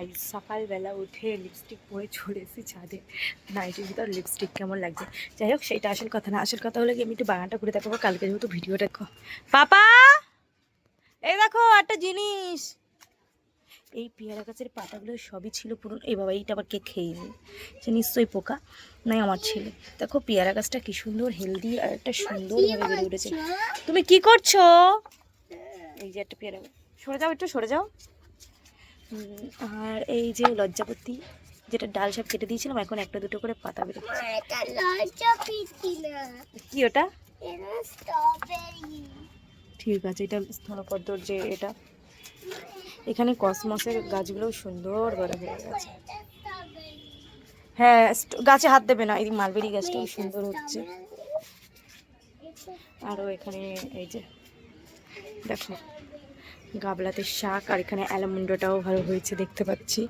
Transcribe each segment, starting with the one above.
আজ সকালবেলা উঠে লিপস্টিক পরে চলে এসেছি ছাদে। নাইটের ভিতর লিপস্টিক কেমন লাগছে? যাই হোক, সেটা আসল কথা না। আসল কথা হলো কি, আমি একটু বাগানটা ঘুরে দেখাবো। কালকে যেহেতু ভিডিওটা দেখো। পাপা! এই দেখো, একটা জিনিস। এই পেয়ারা গাছের পাতাগুলো সবই ছিল পুরো এই বাবা, এইটা আবার কে খেয়ে নি সে নিশ্চয়ই পোকা, নাই আমার ছেলে। দেখো, পেয়ারা গাছটা কি সুন্দর হেলদি আর একটা সুন্দরভাবে বেড়ে উঠেছে তুমি কি করছ? এই যে একটা পেয়ারা। সরে যাও, একটু সরে যাও। আর এই যে লজ্জাপতি যেটা ডাল সব কেটে দিয়েছিলাম এখন একটা দুটো করে পাতা বেরোচ্ছে না। কি ওটা? ঠিক আছে এটা স্থলপদ্মর যে এটা। এখানে কসমসের গাছগুলো সুন্দর বড় হয়ে গেছে। হ্যাঁ গাছে হাত দেবে না এই মালবেরি গাছটাও সুন্দর হচ্ছে। আরও এখানে এই যে দেখো গাবলাতে শাক আর এখানে অ্যালামুন্ডোটাও ভালো হয়েছে দেখতে পাচ্ছি।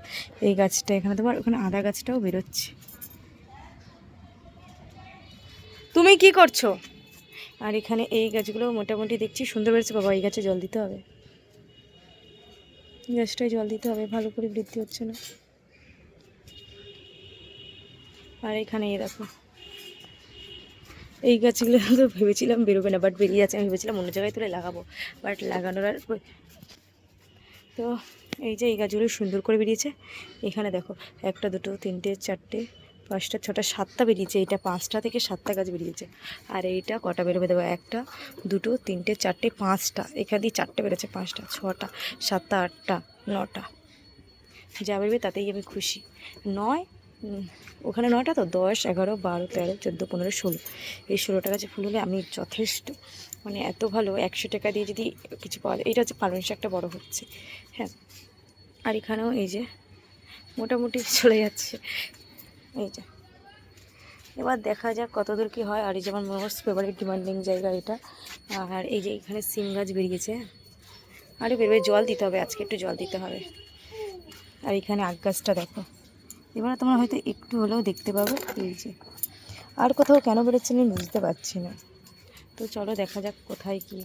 এই গাছটা এখানে তোমার, ওখানে আদা গাছটাও বেরোচ্ছে। তুমি কি করছ? আর এখানে এই গাছগুলো মোটামুটি দেখছি সুন্দর বেড়েছে বাবা, এই গাছে জল দিতে হবে। গাছটায় জল দিতে হবে, ভালো করে বৃদ্ধি হচ্ছে না। আর এখানে এই দেখো, এই গাছগুলো তো ভেবেছিলাম বেরোবে না বাট বেরিয়ে যাচ্ছে। আমি ভেবেছিলাম অন্য জায়গায় তুলে লাগাবো বাট লাগানোর আর তো এই যে এই গাছগুলো সুন্দর করে বেরিয়েছে। এখানে দেখো, একটা, দুটো, তিনটে, চারটে, পাঁচটা, ছটা, সাতটা বেরিয়েছে। এইটা পাঁচটা থেকে সাতটা গাছ বেরিয়েছে। আর এইটা কটা বেরোবে দেবো একটা, দুটো, তিনটে, চারটে, পাঁচটা। এখান দিয়ে চারটে বেরোচ্ছে, পাঁচটা, ছটা, সাতটা, আটটা, নটা। যা বেরবে তাতেই আমি খুশি। নয় ওখানে নয়টা তো? দশ, এগারো, বারো, তেরো, চোদ্দ, পনেরো, ষোলো। এই ষোলোটা গাছে ফুল হলে আমি যথেষ্ট মানে এত ভালো, একশো টাকা দিয়ে যদি কিছু পাওয়া যায়, এটা হচ্ছে পালং শাকটা বড়ো হচ্ছে হ্যাঁ। আর এখানেও এই যে, মোটামুটি চলে যাচ্ছে, এই যে। এবার দেখা যাক কত দূর কী হয়, আর এই যেমন মোস্ট ফেভারিট ডিমান্ডিং জায়গা এটা। আর এই যে এখানে সিম গাছ বেরিয়েছে আরে বেরোবে, জল দিতে হবে, আজকে একটু জল দিতে হবে। আর এখানে আগ গাছটা দেখো। এবারে তোমরা হয়তো একটু হলেও দেখতে পাবে এই যে। আর কোথাও কেন বেরোচ্ছে আমি বুঝতে পারছি না। তো চলো দেখা যাক কোথায় কি